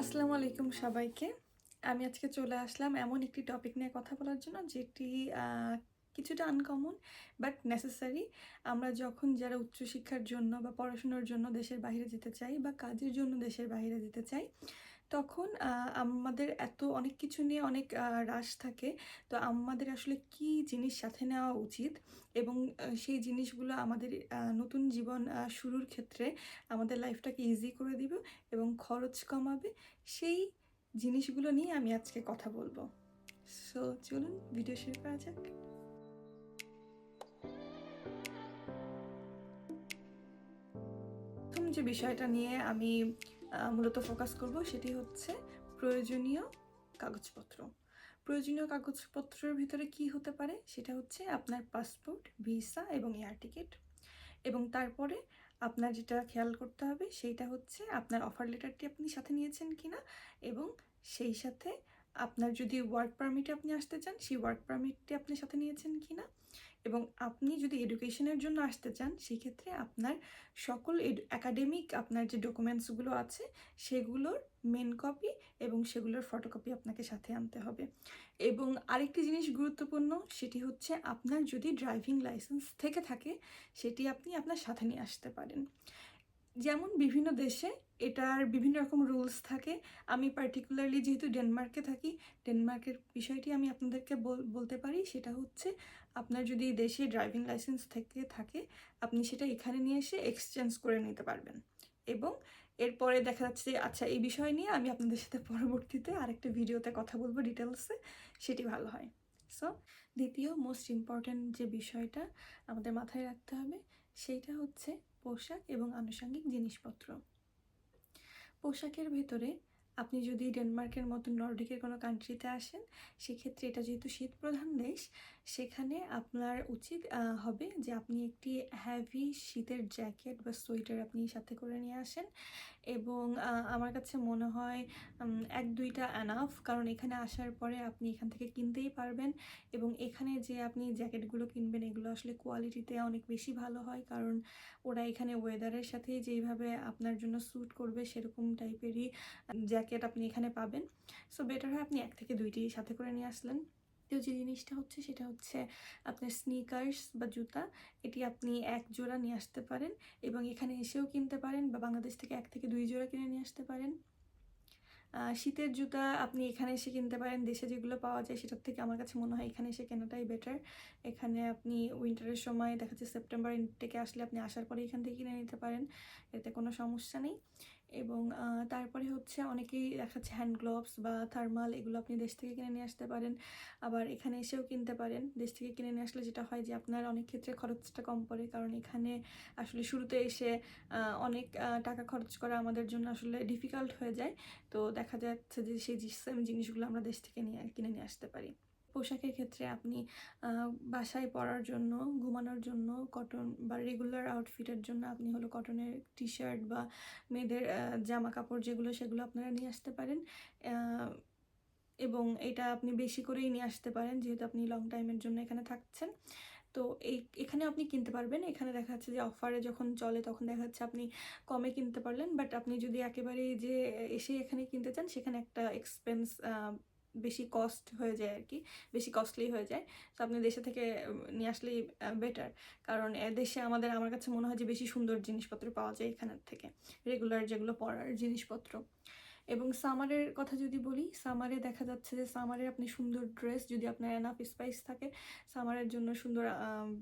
আসসালামু আলাইকুম সবাইকে। আমি আজকে চলে আসলাম এমন একটি টপিক নিয়ে কথা বলার জন্য, যেটি কিছুটা আনকমন বাট নেসেসারি আমরা যখন যারা উচ্চশিক্ষার জন্য বা পড়াশোনার জন্য দেশের বাইরে যেতে চাই বা কাজের জন্য দেশের বাইরে যেতে চাই তখন আমাদের এত অনেক কিছু নিয়ে অনেক রাশ থাকে। তো আমাদের আসলে কি জিনিস সাথে নেওয়া উচিত? এবং সেই জিনিসগুলো আমাদের নতুন জীবন শুরুর ক্ষেত্রে আমাদের লাইফটাকে ইজি করে দিবে এবং খরচ কমাবে। সেই জিনিসগুলো নিয়ে আমি আজকে কথা বলব। সো চলুন ভিডিও শুরু করা যাক। যে বিষয়টা নিয়ে আমি মূলত ফোকাস করব সেটি হচ্ছে প্রয়োজনীয় কাগজপত্র। প্রয়োজনীয় কাগজপত্রের ভিতরে কি হতে পারে? সেটা হচ্ছে আপনার পাসপোর্ট ভিসা এবং এয়ার টিকিট এবং তারপরে আপনার যেটা খেয়াল করতে হবে, সেইটা হচ্ছে আপনার অফার লেটারটি আপনি সাথে নিয়েছেন কিনা এবং সেই সাথে আপনার যদি ওয়ার্ক পারমিটে আপনি আসতে চান, সেই ওয়ার্ক পারমিটটি আপনি সাথে নিয়েছেন কি না এবং আপনি যদি এডুকেশনের জন্য আসতে চান সেক্ষেত্রে আপনার সকল একাডেমিক আপনার যে ডকুমেন্টসগুলো আছে, সেগুলোর মেন কপি এবং সেগুলোর ফটোকপি আপনাকে সাথে আনতে হবে। এবং আরেকটি জিনিস গুরুত্বপূর্ণ, সেটি হচ্ছে আপনার যদি ড্রাইভিং লাইসেন্স থেকে থাকে, সেটি আপনি আপনার সাথে নিয়ে আসতে পারেন। যেমন বিভিন্ন দেশে এটার বিভিন্ন রকম রুলস থাকে, আমি পার্টিকুলারলি যেহেতু ডেনমার্কে থাকি ডেনমার্কের বিষয়টি আমি আপনাদেরকে বল- বলতে পারি, সেটা হচ্ছে আপনার যদি দেশে ড্রাইভিং লাইসেন্স থেকে থাকে, আপনি সেটা এখানে নিয়ে এসে এক্সচেঞ্জ করে নিতে পারবেন। এবং এরপরে দেখা যাচ্ছে আচ্ছা এই বিষয় নিয়ে আমি আপনাদের সাথে পরবর্তীতে আরেকটা ভিডিওতে কথা বলব ডিটেলসে সেটি ভালো হয়। সো দ্বিতীয় মোস্ট ইম্পর্ট্যান্ট যে বিষয়টা আমাদের মাথায় রাখতে হবে সেইটা হচ্ছে পোশাক এবং আনুষঙ্গিক জিনিসপত্র। পোশাকের ভেতরে আপনি যদি ডেনমার্কের মতো নর্ডিকের কোনো কান্ট্রিতে আসেন, সেক্ষেত্রে এটা যেহেতু শীত প্রধান দেশ, সেখানে আপনার উচিত হবে যে আপনি একটি হ্যাভি শীতের জ্যাকেট বা সোয়েটার আপনি সাথে করে নিয়ে আসেন। এবং আমার কাছে মনে হয় এক দুইটা অ্যানাফ কারণ এখানে আসার পরে আপনি এখান থেকে কিনতেই পারবেন। এবং এখানে যে আপনি জ্যাকেটগুলো কিনবেন, এগুলো আসলে কোয়ালিটিতে অনেক বেশি ভালো হয়। কারণ ওরা এখানে ওয়েদারের সাথে যেইভাবে আপনার জন্য স্যুট করবে, সেরকম টাইপেরই জ্যাকেট আপনি এখানে পাবেন। সো বেটার হয় আপনি এক থেকে দুইটি সাথে করে নিয়ে আসলেন। তো যে জিনিসটা হচ্ছে, সেটা হচ্ছে আপনার স্নিকার্স বা জুতা, এটি আপনি এক জোড়া নিয়ে আসতে পারেন এবং এখানে এসেও কিনতে পারেন বা বাংলাদেশ থেকে এক থেকে দুই জোড়া কিনে নিয়ে আসতে পারেন। শীতের জুতা আপনি এখানে এসে কিনতে পারেন। দেশে যেগুলো পাওয়া যায়, সেটার থেকে আমার কাছে মনে হয় এখানে এসে কেনাটাই বেটার এখানে আপনি উইন্টারের সময়, দেখা যাচ্ছে সেপ্টেম্বর থেকে আসলে আপনি আসার পরে এখান থেকে কিনে নিতে পারেন। এতে কোনো সমস্যা নেই। এবং তারপরে হচ্ছে অনেকেই দেখাচ্ছে হ্যান্ড গ্লোভস বা থার্মাল এগুলো আপনি দেশ থেকে কিনে নিয়ে আসতে পারেন। আবার এখানে এসেও কিনতে পারেন। দেশ থেকে কিনে নিয়ে আসলে যেটা হয় যে, আপনার অনেক ক্ষেত্রে খরচটা কম পড়ে। কারণ এখানে আসলে শুরুতে এসে অনেক টাকা খরচ করা আমাদের জন্য আসলে ডিফিকাল্ট হয়ে যায়। তো দেখা যাচ্ছে যে, সেই সেম জিনিসগুলো আমরা দেশ থেকে নিয়ে, কিনে নিয়ে আসতে পারি। পোশাকের ক্ষেত্রে আপনি বাসায় পরার জন্য, ঘুমানোর জন্য কটন বা রেগুলার আউটফিটের জন্য আপনি হলো কটনের টি শার্ট বা মেয়েদের জামা কাপড় যেগুলো সেগুলো আপনারা নিয়ে আসতে পারেন। এবং এটা আপনি বেশি করেই নিয়ে আসতে পারেন যেহেতু আপনি লং টাইমের জন্য এখানে থাকছেন। তো এই, এখানে আপনি কিনতে পারবেন। এখানে দেখা যাচ্ছে যে অফারে যখন চলে তখন দেখা যাচ্ছে আপনি কমে কিনতে পারলেন। বাট আপনি যদি একেবারেই যে এসে এখানে কিনতে চান, সেখানে একটা এক্সপেন্স বেশি কস্ট হয়ে যায় আর কি বেশি কস্টলি হয়ে যায়। তো আপনি দেশে থেকে নিয়ে আসলেই বেটার কারণ দেশে আমাদের, আমার কাছে মনে হয় যে বেশি সুন্দর জিনিসপত্র পাওয়া যায় এখানের থেকে। রেগুলার যেগুলো পড়ার জিনিসপত্র। এবং সামারের কথা যদি বলি, সামারে দেখা যাচ্ছে যে সামারে আপনি সুন্দর ড্রেস যদি আপনার এনাফ স্পাইস থাকে, সামারের জন্য সুন্দর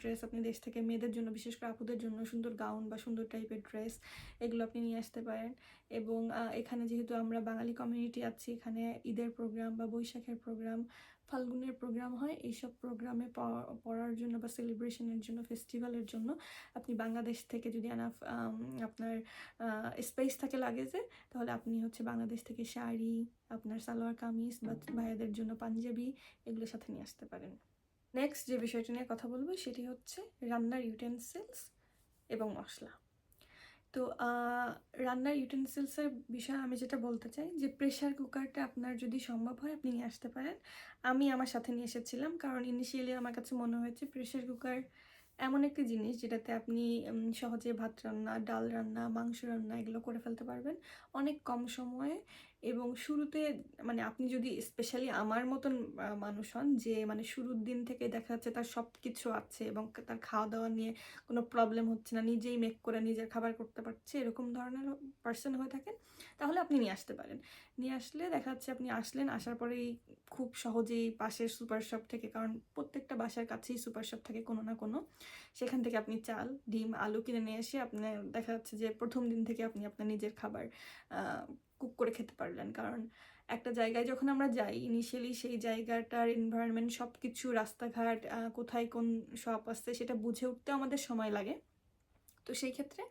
ড্রেস আপনি দেশ থেকে মেয়েদের জন্য, বিশেষ করে আপুদের জন্য সুন্দর গাউন বা সুন্দর টাইপের ড্রেস এগুলো আপনি নিয়ে আসতে পারেন। এবং এখানে যেহেতু আমরা বাঙালি কমিউনিটি আছি, এখানে ঈদের প্রোগ্রাম বা বৈশাখের প্রোগ্রাম ফাল্গুনের প্রোগ্রাম হয়। এইসব প্রোগ্রামে পড়ার জন্য বা সেলিব্রেশনের জন্য ফেস্টিভ্যালের জন্য আপনি বাংলাদেশ থেকে যদি এনাফ আপনার স্পেস থাকে লাগেজে তাহলে আপনি হচ্ছে বাংলাদেশ থেকে শাড়ি, আপনার সালোয়ার কামিজ বা ভাইয়াদের জন্য পাঞ্জাবি এগুলোর সাথে নিয়ে আসতে পারেন। নেক্সট যে বিষয়টি নিয়ে কথা বলব, সেটি হচ্ছে রান্নার ইউটেন্সিলস এবং মশলা। তো রান্নার ইউটেন্সিলসের বিষয়ে আমি যেটা বলতে চাই যে প্রেশার কুকারটা আপনার যদি সম্ভব হয়, আপনি নিয়ে আসতে পারেন। আমি আমার সাথে নিয়ে এসেছিলাম, কারণ ইনিশিয়ালি আমার কাছে মনে হয়েছে প্রেশার কুকার এমন একটি জিনিস যেটাতে আপনি সহজে ভাত রান্না, ডাল রান্না, মাংস রান্না এগুলো করে ফেলতে পারবেন। অনেক কম সময়ে এবং শুরুতে মানে আপনি যদি স্পেশালি আমার মতন মানুষ হন যে মানে শুরুর দিন থেকে দেখা যাচ্ছে তার সব কিছু আছে এবং তার খাওয়া দাওয়া নিয়ে কোনো প্রবলেম হচ্ছে না, নিজেই মেক করে নিজের খাবার করতে পারছে, এরকম ধরনের পার্সন হয়ে থাকেন, তাহলে আপনি নিয়ে আসতে পারেন। নিয়ে আসলে দেখা যাচ্ছে আপনি আসলেন, আসার পরেই খুব সহজেই পাশের সুপার শপ থেকে, কারণ প্রত্যেকটা বাসার কাছেই সুপার শপ থাকে কোনো না কোনো, সেখান থেকে আপনি চাল, ডিম, আলু কিনে নিয়ে এসে আপনি দেখা যাচ্ছে যে প্রথম দিন থেকে আপনি আপনার নিজের খাবার কুক করে খেতে পারলেন। কারণ একটা জায়গায় যখন আমরা যাই ইনিশিয়ালি সেই জায়গাটার এনভায়রনমেন্ট সব কিছু রাস্তাঘাট কোথায় কোন শপ আসছে সেটা বুঝে উঠতে আমাদের সময় লাগে। তো সেই ক্ষেত্রে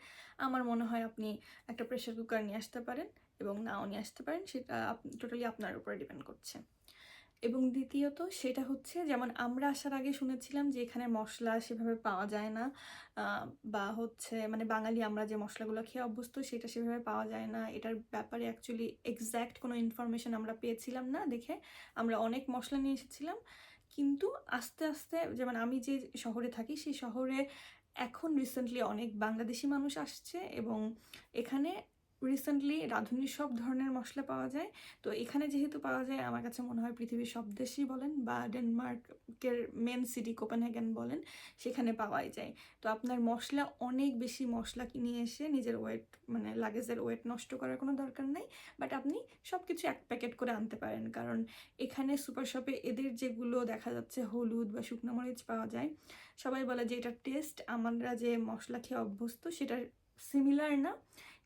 আমার মনে হয় আপনি একটা প্রেশার কুকার নিয়ে আসতে পারেন এবং নাও নিয়ে আসতে পারেন, সেটা টোটালি আপনার উপরে ডিপেন্ড করছে। এবং দ্বিতীয়ত সেটা হচ্ছে যেমন আমরা আসার আগে শুনেছিলাম যে এখানে মশলা সেভাবে পাওয়া যায় না বা হচ্ছে মানে বাঙালি আমরা যে মশলাগুলো খেয়ে অভ্যস্ত সেটা সেভাবে পাওয়া যায় না। এটার ব্যাপারে অ্যাকচুয়ালি এক্স্যাক্ট কোনো ইনফরমেশন আমরা পেয়েছিলাম না দেখে আমরা অনেক মশলা নিয়ে এসেছিলাম। কিন্তু আস্তে আস্তে যেমন আমি যে শহরে থাকি সেই শহরে এখন রিসেন্টলি অনেক বাংলাদেশি মানুষ আসছে এবং এখানে রিসেন্টলি রাঁধুনির সব ধরনের মশলা পাওয়া যায়। তো এখানে যেহেতু পাওয়া যায়, আমার কাছে মনে হয় পৃথিবীর সব দেশই বলেন বা ডেনমার্কের মেন সিটি কোপেনহেগেন বলেন, সেখানে পাওয়াই যায়। তো আপনার মশলা অনেক বেশি মশলা নিয়ে এসে নিজের ওয়েট মানে লাগেজের ওয়েট নষ্ট করার কোনো দরকার নেই। বাট আপনি সব কিছু এক প্যাকেট করে আনতে পারেন। কারণ এখানে সুপার শপে এদের যেগুলো দেখা যাচ্ছে হলুদ বা শুকনো মরিচ পাওয়া যায়, সবাই বলে যে এটার টেস্ট আমরা যে মশলা খেয়ে অভ্যস্ত, সেটার সিমিলার না।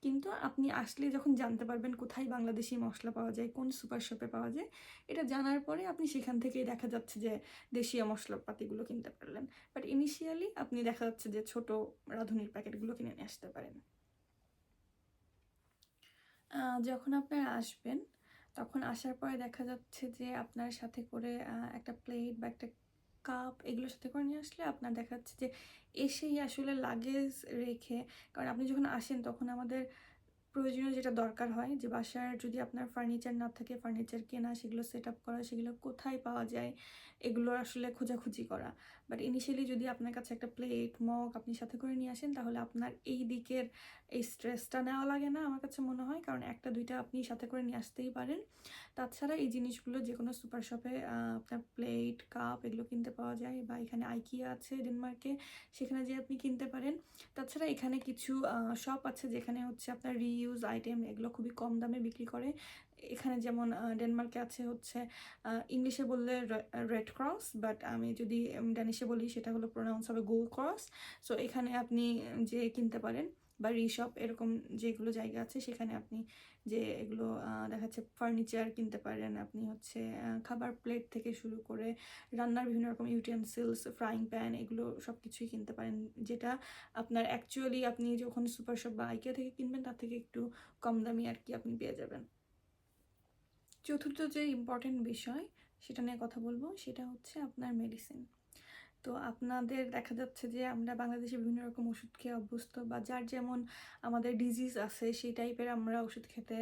কিন্তু আপনি আসলে যখন জানতে পারবেন কোথায় বাংলাদেশি মশলা পাওয়া যায়, কোন সুপার শপে পাওয়া যায়, এটা জানার পরে আপনি সেখান থেকেই দেখা যাচ্ছে যে দেশীয় মশলাপাতিগুলো কিনতে পারলেন। বাট ইনিশিয়ালি আপনি দেখা যাচ্ছে যে ছোট রাঁধুনির প্যাকেটগুলো কিনে নিয়ে আসতে পারেন। যখন আপনারা আসবেন, তখন আসার পরে দেখা যাচ্ছে যে আপনার সাথে করে একটা প্লেট বা একটা কাপ এগুলোর সাথে করে নিয়ে আসলে আপনার দেখাচ্ছে যে এসেই আসলে লাগেজ রেখে, কারণ আপনি যখন আসেন তখন আমাদের প্রয়োজনীয় যেটা দরকার হয়, যে বাসার যদি আপনার ফার্নিচার না থাকে ফার্নিচার কেনা, সেগুলো সেট আপ করা, সেগুলো কোথায় পাওয়া যায়, এগুলো আসলে খোঁজাখুঁজি করা। বাট ইনিশিয়ালি যদি আপনার কাছে একটা প্লেট মগ আপনি সাথে করে নিয়ে আসেন, তাহলে আপনার এই দিকের, এই স্ট্রেসটা নেওয়া লাগে না আমার কাছে মনে হয়। কারণ একটা, দুইটা আপনি সাথে করে নিয়ে আসতেই পারেন। তাছাড়া এই জিনিসগুলো যে কোনো সুপার শপে আপনার প্লেট কাপ এগুলো কিনতে পাওয়া যায় বা এখানে আইকিয়া আছে ডেনমার্কে সেখানে যে আপনি কিনতে পারেন। তাছাড়া এখানে কিছু শপ আছে যেখানে হচ্ছে আপনার রিইউজ আইটেম এগুলো খুবই কম দামে বিক্রি করে। এখানে যেমন ডেনমার্কে আছে হচ্ছে ইংলিশে বললে রেড ক্রস বাট আমি যদি ড্যানিশে বলি সেটা হলো প্রোনাউন্স হবে গোল ক্রস সো এখানে আপনি যে কিনতে পারেন বা রিশপ এরকম যেগুলো জায়গা আছে সেখানে আপনি যে এগুলো আহ, দেখা ফার্নিচার কিনতে পারেন আপনি হচ্ছে খাবার প্লেট থেকে শুরু করে রান্নার বিভিন্ন রকম ইউটেন্সিলস ফ্রাইং প্যান এগুলো সব কিছুই কিনতে পারেন যেটা আপনার অ্যাকচুয়ালি আপনি যখন সুপার শপ বা আইকিয়া থেকে কিনবেন তার থেকে একটু কম দামি আর কি আপনি পেয়ে যাবেন। চতুর্থ যে ইম্পর্টেন্ট বিষয় সেটা নিয়ে কথা বলব সেটা হচ্ছে আপনার মেডিসিন তো আপনাদের দেখা যাচ্ছে যে আমরা বাংলাদেশে বিভিন্ন রকম ওষুধ খেয়ে অভ্যস্ত বা যার যেমন আমাদের ডিজিজ আছে, সেই টাইপের আমরা ওষুধ খেতে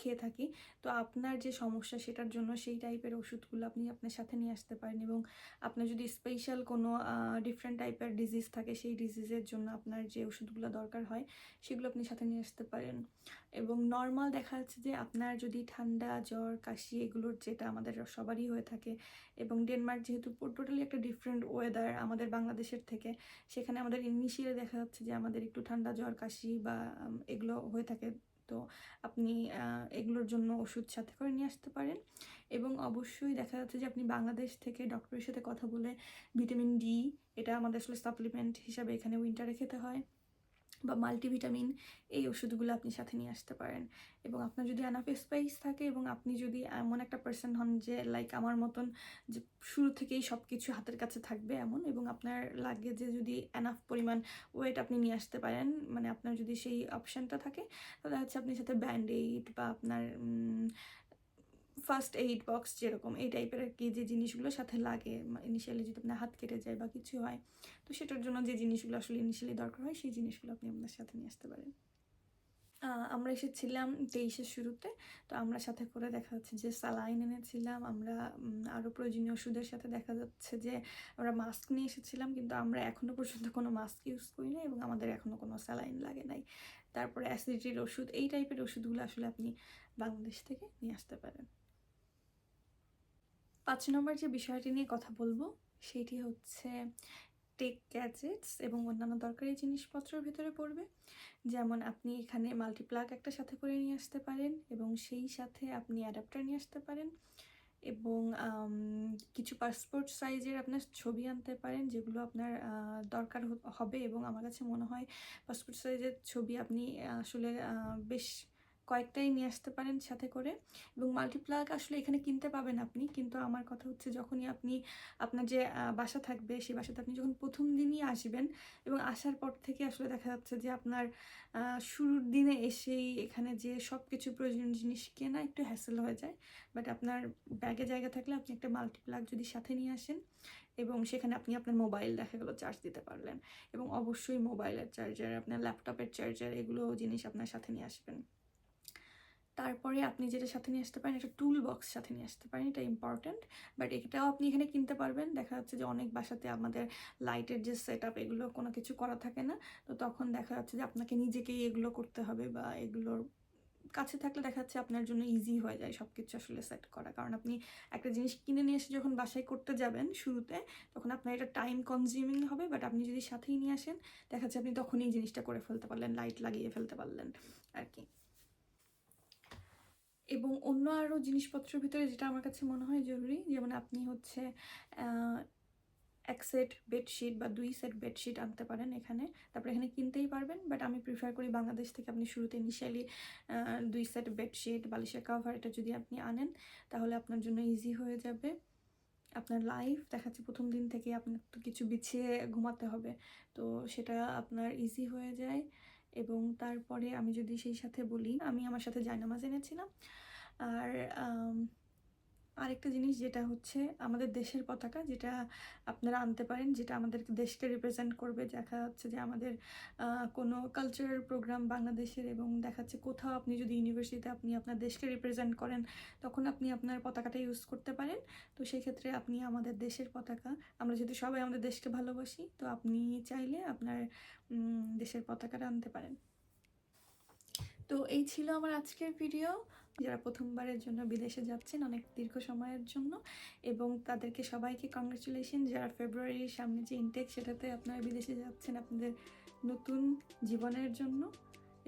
খেয়ে থাকি। তো আপনার যে সমস্যা সেটার জন্য সেই টাইপের ওষুধগুলো আপনি আপনার সাথে নিয়ে আসতে পারেন এবং আপনার যদি স্পেশাল কোনো ডিফারেন্ট টাইপের ডিজিজ থাকে, সেই ডিজিজের জন্য আপনার যে ওষুধগুলো দরকার হয়, সেগুলো আপনি সাথে নিয়ে আসতে পারেন। এবং নর্মাল দেখা যাচ্ছে যে আপনার যদি ঠান্ডা, জ্বর, কাশি এগুলোর যেটা আমাদের সবারই হয়ে থাকে এবং ডেনমার্ক যেহেতু টোটালি একটা ডিফারেন্ট ওয়েদার আমাদের বাংলাদেশের থেকে, সেখানে আমাদের ইনিশিয়ালি দেখা যাচ্ছে যে আমাদের একটু ঠান্ডা, জ্বর, কাশি বা এগুলো হয়ে থাকে। তো আপনি এগুলোর জন্য ওষুধ সাথে করে নিয়ে আসতে পারেন এবং অবশ্যই দেখা যাচ্ছে যে আপনি বাংলাদেশ থেকে ডক্টরের সাথে কথা বলে ভিটামিন ডি এটা আমাদের আসলে সাপ্লিমেন্ট হিসাবে এখানে উইন্টারে খেতে হয়। বা মাল্টিভিটামিন এই ওষুধগুলো আপনি সাথে নিয়ে আসতে পারেন। এবং আপনার যদি অ্যানাফ স্পেস থাকে এবং আপনি যদি এমন একটা পার্সন হন যে লাইক আমার মতন যে শুরু থেকেই সব কিছু হাতের কাছে থাকবে এমন এবং আপনার লাগে যে যদি অ্যানাফ পরিমাণ ওয়েট আপনি নিয়ে আসতে পারেন মানে আপনার যদি সেই অপশানটা থাকে, তাহলে হচ্ছে আপনি সাথে ব্যান্ডেড বা আপনার ফার্স্ট এইড বক্স যেরকম, এই টাইপের আর কি যে জিনিসগুলো সাথে লাগে ইনিশিয়ালি যদি আপনার হাত কেটে যায় বা কিছু হয়, তো সেটার জন্য যে জিনিসগুলো আসলে ইনিশিয়ালি দরকার হয়, সেই জিনিসগুলো আপনি আপনার সাথে নিয়ে আসতে পারেন। আমরা এসেছিলাম তেইশের শুরুতে, তো আমরা সাথে করে দেখা যাচ্ছে যে স্যালাইন এনেছিলাম, আমরা আরও প্রয়োজনীয় ওষুধের সাথে দেখা যাচ্ছে যে আমরা মাস্ক নিয়ে এসেছিলাম, কিন্তু আমরা এখনও পর্যন্ত কোনো মাস্ক ইউজ করি না এবং আমাদের এখনও কোনো স্যালাইন লাগে নাই। তারপরে অ্যাসিডিটির ওষুধ, এই টাইপের ওষুধগুলো আসলে আপনি বাংলাদেশ থেকে নিয়ে আসতে পারেন। পাঁচ নম্বর যে বিষয়টি নিয়ে কথা বলব, সেটি হচ্ছে টেক গ্যাজেটস এবং অন্যান্য দরকারি জিনিসপত্রের ভিতরে পড়বে। যেমন আপনি এখানে মাল্টিপ্লাগ একটা সাথে করে নিয়ে আসতে পারেন এবং সেই সাথে আপনি অ্যাডাপ্টার নিয়ে আসতে পারেন এবং কিছু পাসপোর্ট সাইজের আপনার ছবি আনতে পারেন যেগুলো আপনার দরকার হবে এবং আমার কাছে মনে হয় পাসপোর্ট সাইজের ছবি আপনি আসলে বেশ কয়েকটাই নিয়ে আসতে পারেন সাথে করে। এবং মাল্টিপ্লাগ আসলে এখানে কিনতে পাবেন আপনি। কিন্তু আমার কথা হচ্ছে যখনই আপনি আপনার যে বাসা থাকবে, সেই বাসাতে আপনি যখন প্রথম দিনই আসবেন এবং আসার পর থেকে আসলে দেখা যাচ্ছে যে আপনার শুরুর দিনে এসেই এখানে যে সব কিছু প্রয়োজনীয় জিনিস কেনা একটু হ্যাসেল হয়ে যায়। বাট আপনার ব্যাগে জায়গা থাকলে আপনি একটা মাল্টিপ্লাগ যদি সাথে নিয়ে আসেন এবং সেখানে আপনি আপনার মোবাইল দেখা গেলো চার্জ দিতে পারলেন। এবং অবশ্যই মোবাইলের চার্জার আপনার ল্যাপটপের চার্জার এগুলো জিনিস আপনার সাথে নিয়ে আসবেন। তারপরে আপনি যেটা সাথে নিয়ে আসতে পারেন, একটা টুল বক্স সাথে নিয়ে আসতে পারেন, এটা ইম্পর্ট্যান্ট বাট এটাও আপনি এখানে কিনতে পারবেন। দেখা যাচ্ছে যে অনেক বাসাতে আমাদের লাইটের যে সেট আপ এগুলো কোনো কিছু করা থাকে না। তো তখন দেখা যাচ্ছে যে আপনাকে নিজেকেই এগুলো করতে হবে বা এগুলোর কাছে থাকলে দেখা যাচ্ছে আপনার জন্য ইজি হয়ে যায় সব কিছু আসলে সেট করা। কারণ আপনি একটা জিনিস কিনে নিয়ে এসে যখন বাসায় করতে যাবেন শুরুতে, তখন আপনার এটা টাইম কনজিউমিং হবে বাট আপনি যদি সাথেই নিয়ে আসেন, দেখা যাচ্ছে আপনি তখনই জিনিসটা করে ফেলতে পারলেন লাইট লাগিয়ে ফেলতে পারলেন আর কি এবং অন্য আরও জিনিসপত্রের ভিতরে যেটা আমার কাছে মনে হয় জরুরি, যেমন আপনি হচ্ছে এক সেট বেডশিট বা দুই সেট বেডশিট আনতে পারেন এখানে। তারপরে এখানে কিনতেই পারবেন বাট আমি প্রিফার করি বাংলাদেশ থেকে আপনি শুরুতে ইনিশিয়ালি দুই সেট বেডশিট বালিশের কাভার এটা যদি আপনি আনেন, তাহলে আপনার জন্য ইজি হয়ে যাবে। আপনার লাইফ দেখাচ্ছে প্রথম দিন থেকে আপনার তো কিছু বিছিয়ে ঘুমাতে হবে, তো সেটা আপনার ইজি হয়ে যায়। এবং তারপরে আমি যদি সেই সাথে বলি আমি আমার সাথে জায়নামাজ এনেছিলাম। আর আরেকটা জিনিস যেটা হচ্ছে আমাদের দেশের পতাকা, যেটা আপনারা আনতে পারেন, যেটা আমাদের দেশকে রিপ্রেজেন্ট করবে। দেখা যাচ্ছে যে আমাদের কোনো কালচারাল প্রোগ্রাম বাংলাদেশের এবং দেখাচ্ছে কোথাও আপনি যদি ইউনিভার্সিটিতে আপনি আপনার দেশকে রিপ্রেজেন্ট করেন, তখন আপনি আপনার পতাকাটা ইউজ করতে পারেন। তো সেই ক্ষেত্রে আপনি আমাদের দেশের পতাকা, আমরা যেহেতু সবাই আমাদের দেশকে ভালোবাসি, তো আপনি চাইলে আপনার দেশের পতাকাটা আনতে পারেন। তো এই ছিল আমার আজকের ভিডিও যারা প্রথমবারের জন্য বিদেশে যাচ্ছেন অনেক দীর্ঘ সময়ের জন্য এবং তাদেরকে সবাইকে কংগ্রেচুলেশন যারা ফেব্রুয়ারির সামনে যে ইনটেক সেটাতে আপনারা বিদেশে যাচ্ছেন আপনাদের নতুন জীবনের জন্য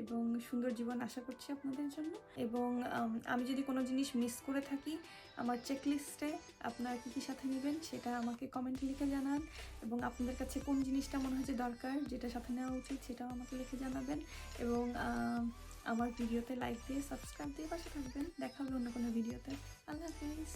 এবং সুন্দর জীবন আশা করছি আপনাদের জন্য। এবং আমি যদি কোনো জিনিস মিস করে থাকি, আমার চেকলিস্টে আপনারা কী কী সাথে নেবেন সেটা আমাকে কমেন্টে লিখে জানান এবং আপনাদের কাছে কোন জিনিসটা মনে হয় যে দরকার, যেটা সাথে নেওয়া উচিত সেটাও আমাকে লিখে জানাবেন। এবং আমার ভিডিওতে লাইক দিয়ে সাবস্ক্রাইব দিয়ে পাশে থাকবেন। দেখা হবে অন্য কোনো ভিডিওতে। আল্লাহ হাফিজ।